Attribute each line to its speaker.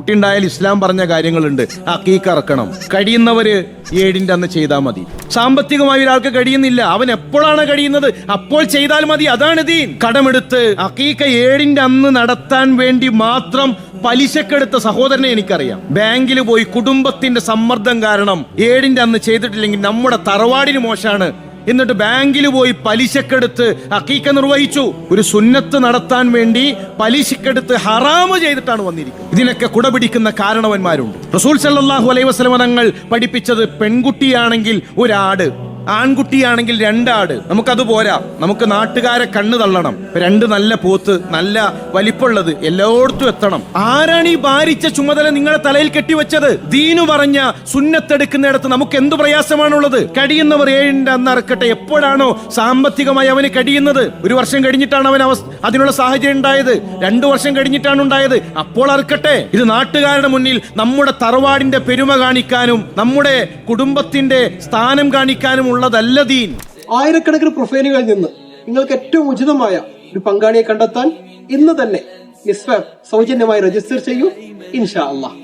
Speaker 1: കുട്ടി ഉണ്ടായാൽ ഇസ്ലാം പറഞ്ഞ കാര്യങ്ങളുണ്ട്. അക്കീക്ക് ഇറക്കണം കഴിയുന്നവര് ഏഴിന്റെ അന്ന് ചെയ്താൽ മതി. സാമ്പത്തികമായി ഒരാൾക്ക് കഴിയുന്നില്ല. അവൻ എപ്പോഴാണ് കഴിയുന്നത്? അപ്പോൾ ചെയ്താൽ മതി. അതാണ് ദീൻ. കടമെടുത്ത് അക്കീക്ക ഏഴിന്റെ അന്ന് നടത്താൻ വേണ്ടി മാത്രം പലിശക്കെടുത്ത സഹോദരനെ എനിക്കറിയാം. ബാങ്കിൽ പോയി കുടുംബത്തിന്റെ സമ്മർദ്ദം കാരണം ഏഴിന്റെ അന്ന് ചെയ്തിട്ടില്ലെങ്കിൽ നമ്മുടെ തറവാടിന് മോശാണ് എന്നിട്ട് ബാങ്കിൽ പോയി പലിശക്കെടുത്ത് അക്കീക്ക നിർവഹിച്ചു. ഒരു സുന്നത്ത് നടത്താൻ വേണ്ടി പലിശക്കെടുത്ത് ഹറാമ് ചെയ്തിട്ടാണ് വന്നിരിക്കുന്നത്. ഇതിനൊക്കെ കുടപിടിക്കുന്ന കാരണവന്മാരുണ്ട്. റസൂൽ സല്ലാഹു അലൈഹി വസല്ലമ തങ്ങൾ പഠിപ്പിച്ചത് പെൺകുട്ടിയാണെങ്കിൽ ഒരാട്. ആൺകുട്ടിയാണെങ്കിൽ രണ്ടാട്. നമുക്കത് പോരാ. നമുക്ക് നാട്ടുകാരെ കണ്ണു തള്ളണം. രണ്ട് നല്ല പോത്ത് നല്ല വലിപ്പുള്ളത് എല്ലായിടത്തും എത്തണം. ആരാണ് ഈ ഭാരിച്ച ചുമതല നിങ്ങളെ തലയിൽ കെട്ടിവെച്ചത്? ദീനു പറഞ്ഞ സുന്നത്തെടുക്കുന്നിടത്ത് നമുക്ക് എന്ത് പ്രയാസമാണുള്ളത്? കഴിയുന്നവർ ഏഴിന്റെ അന്ന് ഇറക്കട്ടെ എപ്പോഴാണോ സാമ്പത്തികമായി അവന് കഴിയുന്നത് ഒരു വർഷം കഴിഞ്ഞിട്ടാണ് അവൻ അവസ്ഥ അതിനുള്ള സാഹചര്യം ഉണ്ടായത്. രണ്ടു വർഷം കഴിഞ്ഞിട്ടാണ് ഉണ്ടായത്. അപ്പോൾ അറുക്കട്ടെ. ഇത് നാട്ടുകാരുടെ മുന്നിൽ നമ്മുടെ തറവാടിന്റെ പെരുമ കാണിക്കാനും നമ്മുടെ കുടുംബത്തിന്റെ സ്ഥാനം കാണിക്കാനും ഉള്ളതല്ല ദീൻ.
Speaker 2: ആയിരക്കണക്കിന് പ്രൊഫൈലുകളിൽ നിന്ന് നിങ്ങൾക്ക് ഏറ്റവും ഉചിതമായ ഒരു പങ്കാളിയെ കണ്ടെത്താൻ ഇന്ന് തന്നെ സൗജന്യമായി രജിസ്റ്റർ ചെയ്യൂ ഇൻഷാ അള്ളാഹ്.